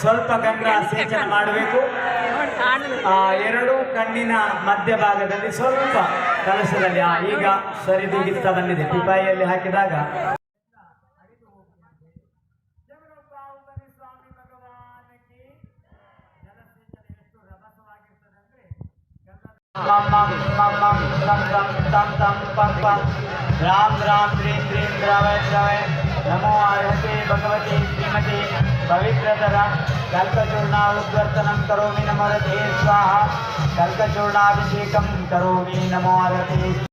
ಸ್ವಲ್ಪ ಗಂಗ ಸೇಚನ ಮಾಡಬೇಕು. ಆ ಎರಡು ಕಣ್ಣಿನ ಮಧ್ಯಭಾಗದಲ್ಲಿ ಸ್ವಲ್ಪ ಕಲಸದಲ್ಲಿ ಆ ಈಗ ಸರಿದೂಗಿಸ್ತಾ ಬಂದಿದೆ. ಪಿಪಾಯಿಯಲ್ಲಿ ಹಾಕಿದಾಗ. ರಾಮ್ ರಾಮ್, ಶ್ರೀ ಶ್ರೀ ದ್ರಾವೇ ದ್ರಾವೇ ನಮೋ ಆರತಿ ಭಗವತಿ ಶ್ರೀಮತಿ పవిత్రతర కల్పచూర్ణాద్వర్తనం కరోమి నమోరథే స్వాహ. కల్పచూర్ణాభిషేకం కరోమి నమోరథే